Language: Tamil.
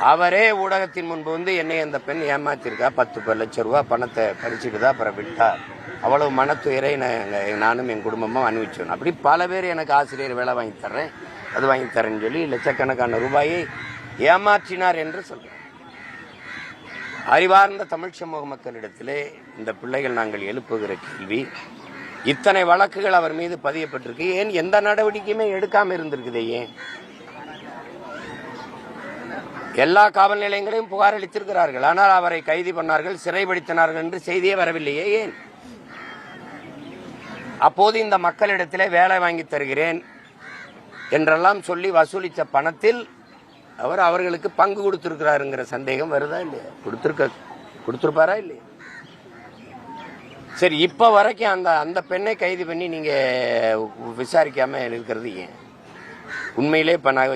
அவரே ஊடகத்தின் முன்பு வந்து என்னை அந்த பெண் ஏமாத்திருக்கா. பத்து ப- லட்சம் ரூபா பணத்தை பறிச்சுட்டு அப்புறம் விட்டா. அவ்வளவு மனத்துயரை நான் நானும் என் குடும்பமும் அனுபவிச்சோம். அப்படி பல பேர் எனக்கு ஆசிரியர் வேலை வாங்கி தர்றேன். அது வாங்கி தரேன்னு சொல்லி லட்சக்கணக்கான ரூபாயை ஏமாற்றினார் என்று சொல்கிறேன் அறிவார்ந்த தமிழ் சமூக மக்களிடத்திலே இந்த பிள்ளைகள் நாங்கள் எழுப்புகிற கேள்வி இத்தனை வழக்குகள் அவர் மீது பதியப்பட்டிருக்கு. ஏன் எந்த நடவடிக்கையுமே எடுக்காமல் இருந்திருக்குதே ஏன்? எல்லா காவல் நிலையங்களையும் புகார் அளித்திருக்கிறார்கள் ஆனால் அவரை கைது பண்ணார்கள் சிறைப்படுத்தினார்கள் என்று செய்தியே வரவில்லையே ஏன்? அப்போது இந்த மக்களிடத்திலே வேலை வாங்கி தருகிறேன் என்றெல்லாம் சொல்லி வசூலித்த பணத்தில் அவர் அவர்களுக்கு பங்கு கொடுத்திருக்கிறாருங்கிற சந்தேகம் வருதா இல்லையா? கொடுத்துருக்க கொடுத்துருப்பாரா இல்லையா? சரி இப்போ வரைக்கும் அந்த அந்த பெண்ணை கைது பண்ணி நீங்கள் விசாரிக்காமல் இருக்கிறது ஏன்? உண்மையிலே இப்ப நான்